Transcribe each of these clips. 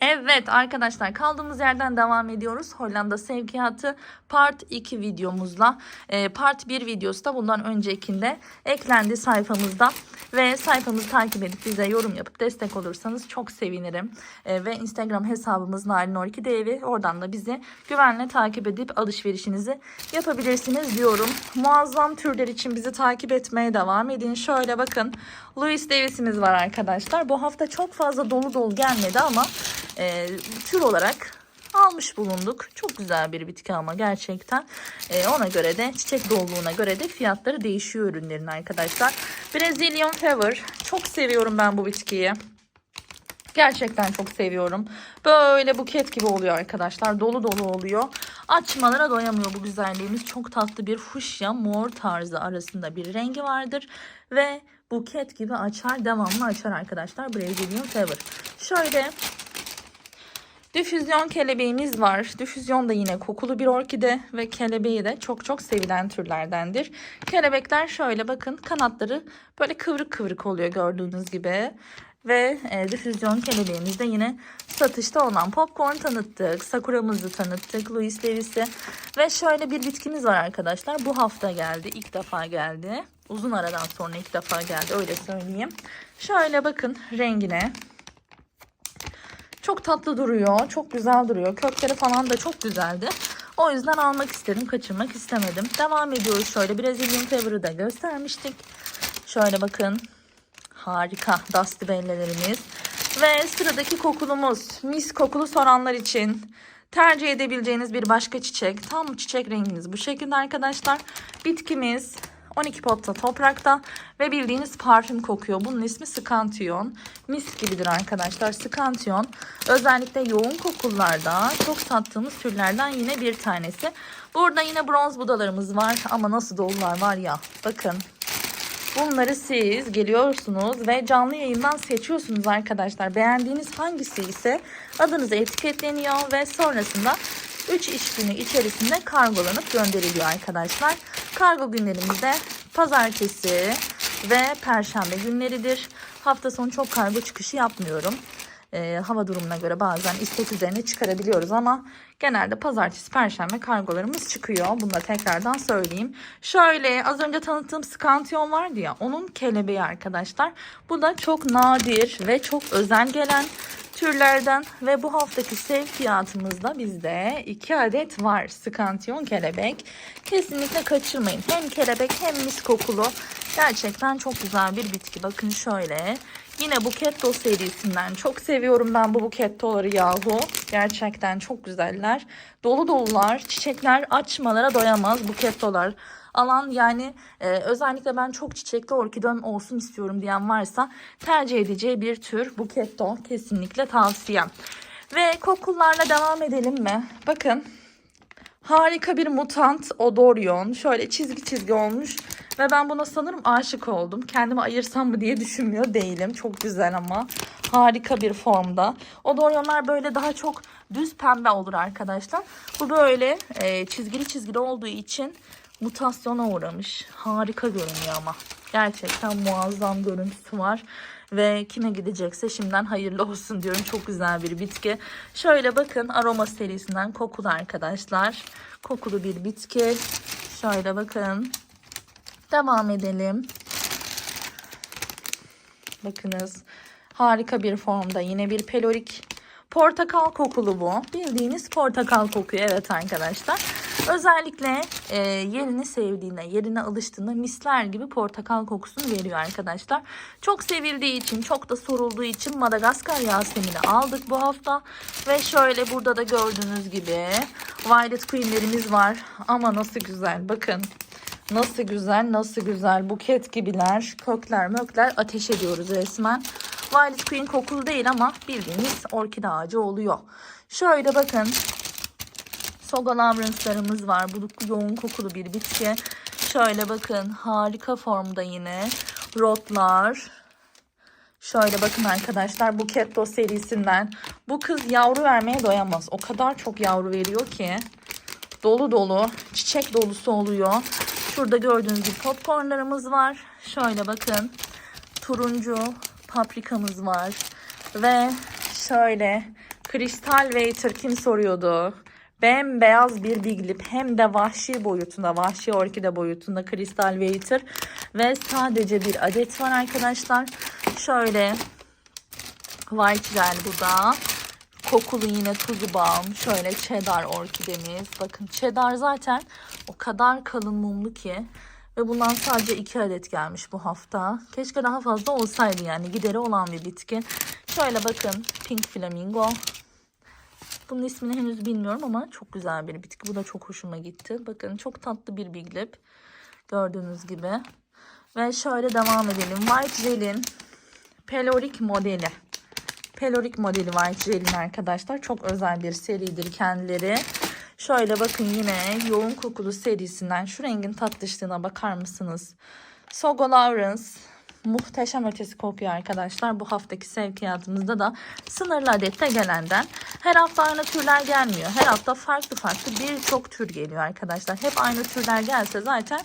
Evet arkadaşlar kaldığımız yerden devam ediyoruz. Hollanda sevkiyatı part 2 videomuzla. Ee, part 1 videosu da bundan öncekinde eklendi sayfamızda. Ve sayfamızı takip edip bize yorum yapıp destek olursanız çok sevinirim. Ee, ve Instagram hesabımız Narin Orkide Evi. Oradan da bizi güvenle takip edip alışverişinizi yapabilirsiniz diyorum. Muazzam türler için bizi takip etmeye devam edin. Şöyle bakın Louis Davis'imiz var arkadaşlar. Bu hafta çok fazla dolu dolu gelmedi ama e, tür olarak almış bulunduk. Çok güzel bir bitki ama gerçekten. E, ona göre de çiçek doluluğuna göre de fiyatları değişiyor ürünlerin arkadaşlar. Brazilian Fever. Çok seviyorum ben bu bitkiyi. Gerçekten çok seviyorum. Böyle buket gibi oluyor arkadaşlar. Dolu dolu oluyor. Açmalara doyamıyor bu güzelliğimiz. Çok tatlı bir fuşya mor tarzı arasında bir rengi vardır. Ve buket gibi açar. Devamlı açar arkadaşlar. Brazilian Fever. Şöyle Difüzyon kelebeğimiz var. Difüzyon da yine kokulu bir orkide ve kelebeği de çok çok sevilen türlerdendir. Kelebekler şöyle bakın kanatları böyle kıvrık kıvrık oluyor gördüğünüz gibi. Ve e, difüzyon kelebeğimiz de yine satışta olan popcorn tanıttık. Sakura'mızı tanıttık. Louis Davis'i. Ve şöyle bir bitkimiz var arkadaşlar. Bu hafta geldi. ilk defa geldi. Uzun aradan sonra ilk defa geldi öyle söyleyeyim. Şöyle bakın rengine. Çok tatlı duruyor. Çok güzel duruyor. Kökleri falan da çok güzeldi. O yüzden almak istedim. Kaçırmak istemedim. Devam ediyoruz. Şöyle Brazilian Fever'ı da göstermiştik. Şöyle bakın. Harika. Dusty bellelerimiz. Ve sıradaki kokulumuz. Mis kokulu soranlar için tercih edebileceğiniz bir başka çiçek. Tam çiçek rengimiz bu şekilde arkadaşlar. Bitkimiz 12 potta toprakta ve bildiğiniz parfüm kokuyor. Bunun ismi Scantion. Mis gibidir arkadaşlar Scantion. Özellikle yoğun kokularda çok sattığımız türlerden yine bir tanesi. Burada yine bronz budalarımız var ama nasıl dolular var ya. Bakın Bunları siz geliyorsunuz ve canlı yayından seçiyorsunuz arkadaşlar. Beğendiğiniz hangisi ise adınıza etiketleniyor ve sonrasında 3 iş günü içerisinde kargolanıp gönderiliyor arkadaşlar. Kargo günlerimizde pazartesi ve perşembe günleridir. Hafta sonu çok kargo çıkışı yapmıyorum. Ee, hava durumuna göre bazen istek üzerine çıkarabiliyoruz ama genelde pazartesi, perşembe kargolarımız çıkıyor. Bunu da tekrardan söyleyeyim. Şöyle az önce tanıttığım skantiyon vardı ya onun kelebeği arkadaşlar. Bu da çok nadir ve çok özel gelen türlerden ve bu haftaki sevkiyatımızda bizde 2 adet var skantiyon kelebek. Kesinlikle kaçırmayın. Hem kelebek hem mis kokulu. Gerçekten çok güzel bir bitki. Bakın şöyle. Yine Buketto serisinden. Çok seviyorum ben bu Buketto'ları yahu. Gerçekten çok güzeller. Dolu dolular. Çiçekler açmalara doyamaz Buketto'lar alan yani e, özellikle ben çok çiçekli orkidem olsun istiyorum diyen varsa tercih edeceği bir tür buketto kesinlikle tavsiyem. Ve kokullarla devam edelim mi? Bakın harika bir mutant odorion şöyle çizgi çizgi olmuş ve ben buna sanırım aşık oldum. Kendimi ayırsam mı diye düşünmüyor değilim. Çok güzel ama harika bir formda. Odorionlar böyle daha çok düz pembe olur arkadaşlar. Bu böyle e, çizgili çizgili olduğu için mutasyona uğramış. Harika görünüyor ama. Gerçekten muazzam görüntüsü var. Ve kime gidecekse şimdiden hayırlı olsun diyorum. Çok güzel bir bitki. Şöyle bakın aroma serisinden kokulu arkadaşlar. Kokulu bir bitki. Şöyle bakın. Devam edelim. Bakınız. Harika bir formda. Yine bir pelorik portakal kokulu bu. Bildiğiniz portakal kokuyor. Evet arkadaşlar. Özellikle e, yerini sevdiğinde, yerine alıştığında misler gibi portakal kokusunu veriyor arkadaşlar. Çok sevildiği için, çok da sorulduğu için Madagaskar Yasemin'i aldık bu hafta. Ve şöyle burada da gördüğünüz gibi Violet Queen'lerimiz var. Ama nasıl güzel bakın. Nasıl güzel, nasıl güzel. Buket gibiler, kökler mökler ateş ediyoruz resmen. Violet Queen kokulu değil ama bildiğiniz orkide ağacı oluyor. Şöyle bakın Soga Lawrence'larımız var. Bu yoğun kokulu bir bitki. Şöyle bakın harika formda yine. Rotlar. Şöyle bakın arkadaşlar bu Ketto serisinden. Bu kız yavru vermeye doyamaz. O kadar çok yavru veriyor ki. Dolu dolu çiçek dolusu oluyor. Şurada gördüğünüz gibi popcornlarımız var. Şöyle bakın. Turuncu paprikamız var. Ve şöyle Kristal Waiter kim soruyordu? Bembeyaz bir Big Lip hem de vahşi boyutunda, vahşi orkide boyutunda Kristal Waiter ve sadece bir adet var arkadaşlar. Şöyle White Gel bu da. Kokulu yine tuzu balm. Şöyle cheddar orkidemiz. Bakın cheddar zaten o kadar kalın mumlu ki. Ve bundan sadece iki adet gelmiş bu hafta. Keşke daha fazla olsaydı yani. Gideri olan bir bitki. Şöyle bakın Pink Flamingo. Bunun ismini henüz bilmiyorum ama çok güzel bir bitki. Bu da çok hoşuma gitti. Bakın çok tatlı bir Big Lip. Gördüğünüz gibi. Ve şöyle devam edelim. White Gel'in Pelorik modeli. Pelorik modeli White Gel'in arkadaşlar. Çok özel bir seridir kendileri. Şöyle bakın yine yoğun kokulu serisinden şu rengin tatlışlığına bakar mısınız? Sogo Lawrence muhteşem ötesi kokuyor arkadaşlar. Bu haftaki sevkiyatımızda da sınırlı adette gelenden. Her hafta aynı türler gelmiyor. Her hafta farklı farklı birçok tür geliyor arkadaşlar. Hep aynı türler gelse zaten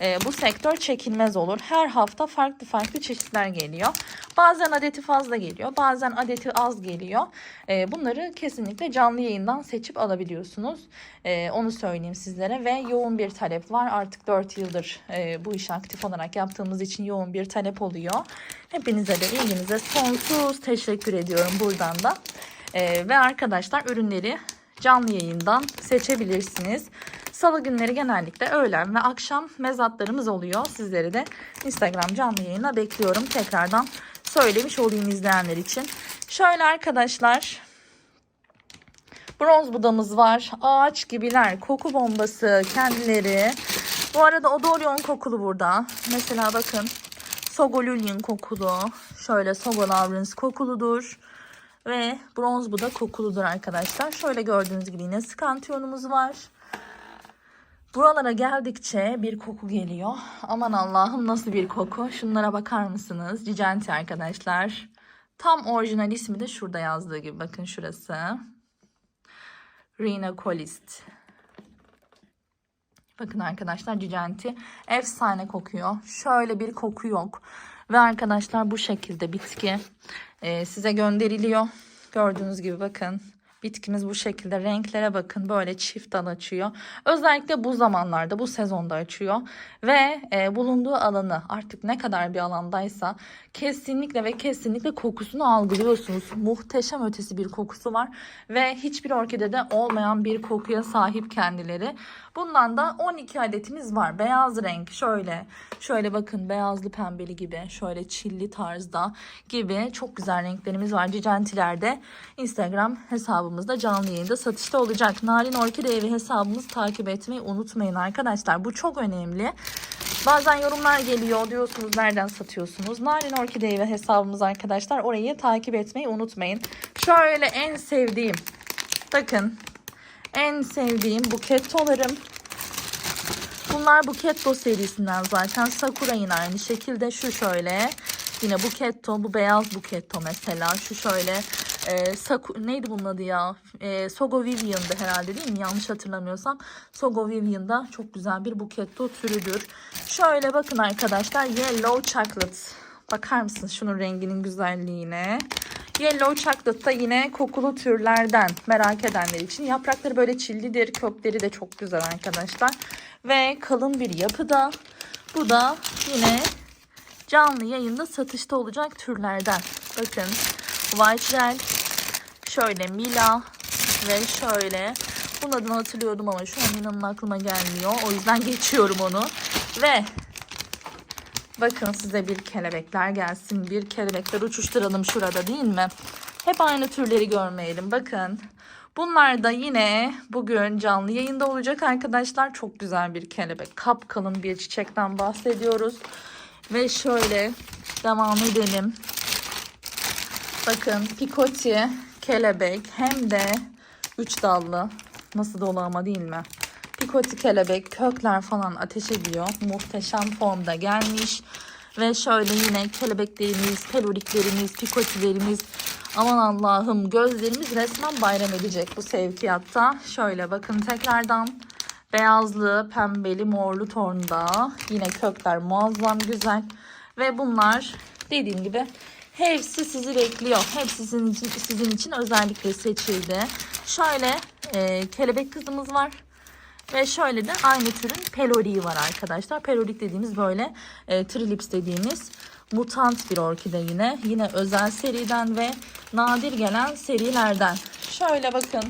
e, bu sektör çekilmez olur. Her hafta farklı farklı çeşitler geliyor. Bazen adeti fazla geliyor. Bazen adeti az geliyor. E, bunları kesinlikle canlı yayından seçip alabiliyorsunuz. E, onu söyleyeyim sizlere. Ve yoğun bir talep var. Artık 4 yıldır e, bu işi aktif olarak yaptığımız için yoğun bir talep oluyor. Hepinize de ilginize sonsuz teşekkür ediyorum buradan da. E, ve arkadaşlar ürünleri canlı yayından seçebilirsiniz. Salı günleri genellikle öğlen ve akşam mezatlarımız oluyor. Sizleri de Instagram canlı yayına bekliyorum. Tekrardan söylemiş olayım izleyenler için. Şöyle arkadaşlar bronz budamız var. Ağaç gibiler. Koku bombası kendileri. Bu arada Odorion kokulu burada. Mesela bakın Sogolulin kokulu. Şöyle Sogo Lawrence kokuludur. Ve bronz bu da kokuludur arkadaşlar. Şöyle gördüğünüz gibi yine skantiyonumuz var. Buralara geldikçe bir koku geliyor. Aman Allah'ım nasıl bir koku. Şunlara bakar mısınız? Cicenti arkadaşlar. Tam orijinal ismi de şurada yazdığı gibi. Bakın şurası. Rina Colist. Bakın arkadaşlar Cicenti efsane kokuyor. Şöyle bir koku yok. Ve arkadaşlar bu şekilde bitki e, size gönderiliyor. Gördüğünüz gibi bakın. Bitkimiz bu şekilde renklere bakın böyle çift dal açıyor. Özellikle bu zamanlarda bu sezonda açıyor ve e, bulunduğu alanı artık ne kadar bir alandaysa kesinlikle ve kesinlikle kokusunu algılıyorsunuz. Muhteşem ötesi bir kokusu var ve hiçbir orkidede olmayan bir kokuya sahip kendileri. Bundan da 12 adetimiz var. Beyaz renk şöyle şöyle bakın beyazlı pembeli gibi şöyle çilli tarzda gibi çok güzel renklerimiz var. Cicentilerde Instagram hesabımızda canlı yayında satışta olacak. Narin Orkide Evi hesabımızı takip etmeyi unutmayın arkadaşlar. Bu çok önemli. Bazen yorumlar geliyor diyorsunuz nereden satıyorsunuz. Narin Orkide Evi hesabımız arkadaşlar. Orayı takip etmeyi unutmayın. Şöyle en sevdiğim bakın en sevdiğim bukettolarım. Bunlar Buketto serisinden zaten. Sakura yine aynı şekilde. Şu şöyle. Yine Buketto. Bu beyaz Buketto mesela. Şu şöyle. E, Saku, neydi bunun adı ya? E, Sogo Vivian'dı herhalde değil mi? Yanlış hatırlamıyorsam. Sogo Vivian'da çok güzel bir Buketto türüdür. Şöyle bakın arkadaşlar. Yellow Chocolate. Bakar mısınız şunun renginin güzelliğine? Yellow Chocolate da yine kokulu türlerden merak edenler için. Yaprakları böyle çillidir. Kökleri de çok güzel arkadaşlar. Ve kalın bir yapıda. Bu da yine canlı yayında satışta olacak türlerden. Bakın White Gel, şöyle Mila ve şöyle bunun adını hatırlıyordum ama şu an inanın aklıma gelmiyor. O yüzden geçiyorum onu. Ve Bakın size bir kelebekler gelsin. Bir kelebekler uçuşturalım şurada değil mi? Hep aynı türleri görmeyelim. Bakın. Bunlar da yine bugün canlı yayında olacak arkadaşlar. Çok güzel bir kelebek. Kapkalın bir çiçekten bahsediyoruz. Ve şöyle devam edelim. Bakın pikoti, kelebek hem de üç dallı. Nasıl dolu ama değil mi? Pikoti kelebek kökler falan ateş ediyor. Muhteşem formda gelmiş. Ve şöyle yine kelebeklerimiz, peloriklerimiz, pikotilerimiz aman Allah'ım gözlerimiz resmen bayram edecek bu sevkiyatta. Şöyle bakın tekrardan beyazlı, pembeli, morlu tonda. Yine kökler muazzam güzel. Ve bunlar dediğim gibi Hepsi sizi bekliyor. Hepsi sizin için, sizin için özellikle seçildi. Şöyle e, kelebek kızımız var. Ve şöyle de aynı türün peloriği var arkadaşlar. Pelorik dediğimiz böyle e, trilips dediğimiz mutant bir orkide yine. Yine özel seriden ve nadir gelen serilerden. Şöyle bakın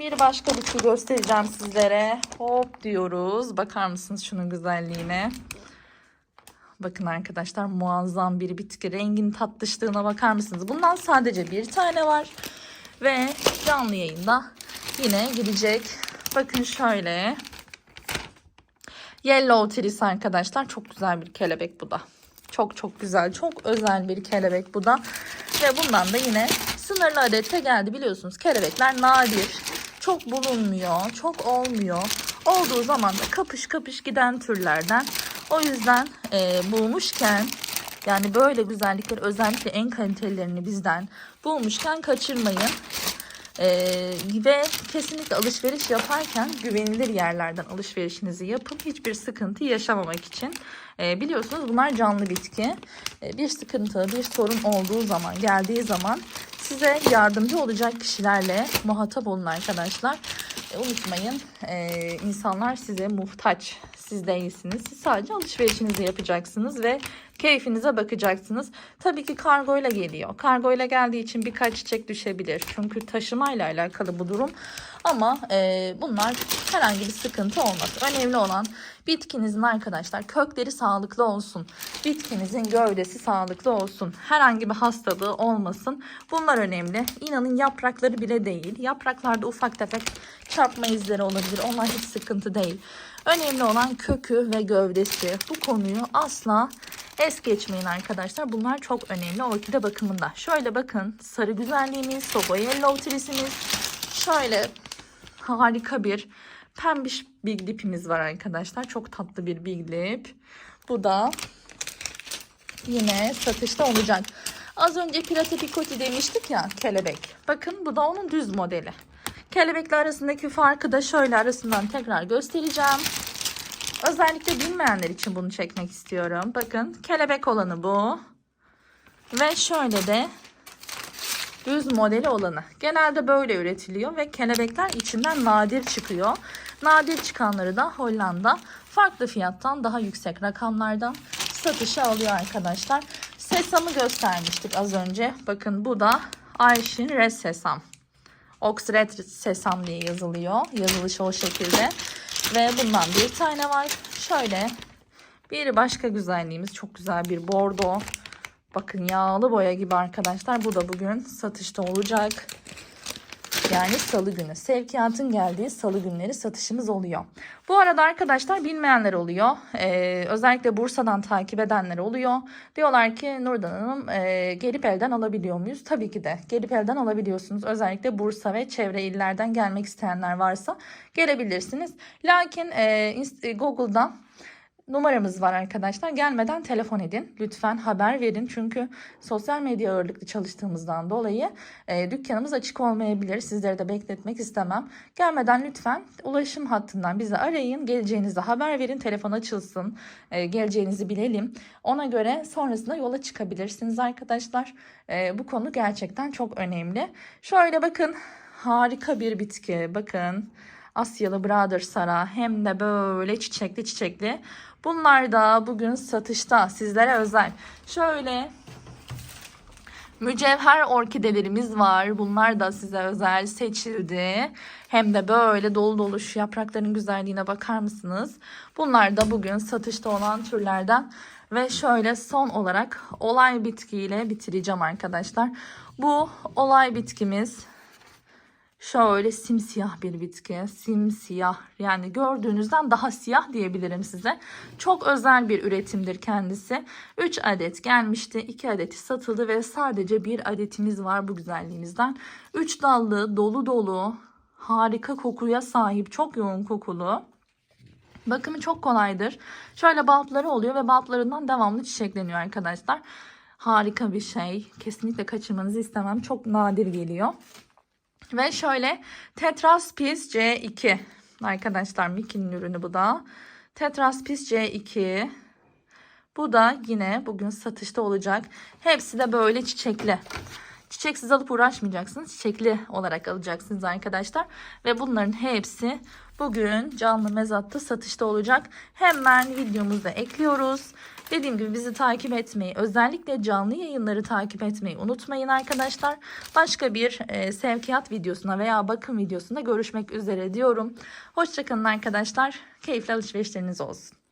bir başka bitki göstereceğim sizlere. Hop diyoruz. Bakar mısınız şunun güzelliğine? Bakın arkadaşlar muazzam bir bitki. Rengin tatlışlığına bakar mısınız? Bundan sadece bir tane var. Ve canlı yayında yine gidecek. Bakın şöyle. Yellow Tris arkadaşlar. Çok güzel bir kelebek bu da. Çok çok güzel. Çok özel bir kelebek bu da. Ve bundan da yine sınırlı adette geldi. Biliyorsunuz kelebekler nadir. Çok bulunmuyor. Çok olmuyor. Olduğu zaman da kapış kapış giden türlerden. O yüzden e, bulmuşken yani böyle güzellikleri özellikle en kalitelilerini bizden bulmuşken kaçırmayın. Ee, ve kesinlikle alışveriş yaparken güvenilir yerlerden alışverişinizi yapın. Hiçbir sıkıntı yaşamamak için. Ee, biliyorsunuz bunlar canlı bitki. Ee, bir sıkıntı, bir sorun olduğu zaman, geldiği zaman size yardımcı olacak kişilerle muhatap olun arkadaşlar. Ee, unutmayın e, insanlar size muhtaç. Siz değilsiniz. Siz sadece alışverişinizi yapacaksınız ve keyfinize bakacaksınız. Tabii ki kargoyla geliyor. Kargoyla geldiği için birkaç çiçek düşebilir. Çünkü taşımayla alakalı bu durum. Ama e, bunlar herhangi bir sıkıntı olmaz. Önemli olan bitkinizin arkadaşlar kökleri sağlıklı olsun. Bitkinizin gövdesi sağlıklı olsun. Herhangi bir hastalığı olmasın. Bunlar önemli. İnanın yaprakları bile değil. Yapraklarda ufak tefek çarpma izleri olabilir. Onlar hiç sıkıntı değil. Önemli olan kökü ve gövdesi. Bu konuyu asla es geçmeyin arkadaşlar. Bunlar çok önemli orkide bakımında. Şöyle bakın sarı güzelliğimiz, soba yellow trisimiz. Şöyle harika bir pembiş big dipimiz var arkadaşlar. Çok tatlı bir big dip. Bu da yine satışta olacak. Az önce Pirate Picotti demiştik ya kelebek. Bakın bu da onun düz modeli. Kelebekle arasındaki farkı da şöyle arasından tekrar göstereceğim. Özellikle bilmeyenler için bunu çekmek istiyorum. Bakın kelebek olanı bu. Ve şöyle de düz modeli olanı. Genelde böyle üretiliyor ve kelebekler içinden nadir çıkıyor. Nadir çıkanları da Hollanda farklı fiyattan daha yüksek rakamlardan satışa alıyor arkadaşlar. Sesamı göstermiştik az önce. Bakın bu da Ayşin Red Sesam. Ox Red Sesam diye yazılıyor. Yazılışı o şekilde. Ve bundan bir tane var. Şöyle bir başka güzelliğimiz çok güzel bir bordo. Bakın yağlı boya gibi arkadaşlar. Bu da bugün satışta olacak. Yani salı günü. Sevkiyatın geldiği salı günleri satışımız oluyor. Bu arada arkadaşlar bilmeyenler oluyor. Ee, özellikle Bursa'dan takip edenler oluyor. Diyorlar ki Nurdan Hanım e, gelip elden alabiliyor muyuz? Tabii ki de gelip elden alabiliyorsunuz. Özellikle Bursa ve çevre illerden gelmek isteyenler varsa gelebilirsiniz. Lakin e, Google'dan numaramız var arkadaşlar. Gelmeden telefon edin. Lütfen haber verin. Çünkü sosyal medya ağırlıklı çalıştığımızdan dolayı e, dükkanımız açık olmayabilir. Sizleri de bekletmek istemem. Gelmeden lütfen ulaşım hattından bizi arayın. Geleceğinizi haber verin. Telefon açılsın. E, geleceğinizi bilelim. Ona göre sonrasında yola çıkabilirsiniz arkadaşlar. E, bu konu gerçekten çok önemli. Şöyle bakın. Harika bir bitki. Bakın. Asyalı Brother Sara hem de böyle çiçekli çiçekli. Bunlar da bugün satışta sizlere özel. Şöyle mücevher orkidelerimiz var. Bunlar da size özel seçildi. Hem de böyle dolu dolu şu yaprakların güzelliğine bakar mısınız? Bunlar da bugün satışta olan türlerden. Ve şöyle son olarak olay bitkiyle bitireceğim arkadaşlar. Bu olay bitkimiz Şöyle simsiyah bir bitki. Simsiyah. Yani gördüğünüzden daha siyah diyebilirim size. Çok özel bir üretimdir kendisi. 3 adet gelmişti. 2 adeti satıldı ve sadece bir adetimiz var bu güzelliğimizden. 3 dallı, dolu dolu, harika kokuya sahip, çok yoğun kokulu. Bakımı çok kolaydır. Şöyle bulbları oluyor ve bulblarından devamlı çiçekleniyor arkadaşlar. Harika bir şey. Kesinlikle kaçırmanızı istemem. Çok nadir geliyor. Ve şöyle Tetraspis C2 arkadaşlar Mickey'nin ürünü bu da. Tetraspis C2 Bu da yine bugün satışta olacak. Hepsi de böyle çiçekli. Çiçeksiz alıp uğraşmayacaksınız. Çiçekli olarak alacaksınız arkadaşlar. Ve bunların hepsi bugün canlı mezatta satışta olacak. Hemen videomuza ekliyoruz. Dediğim gibi bizi takip etmeyi, özellikle canlı yayınları takip etmeyi unutmayın arkadaşlar. Başka bir e, sevkiyat videosuna veya bakım videosunda görüşmek üzere diyorum. Hoşçakalın arkadaşlar. Keyifli alışverişleriniz olsun.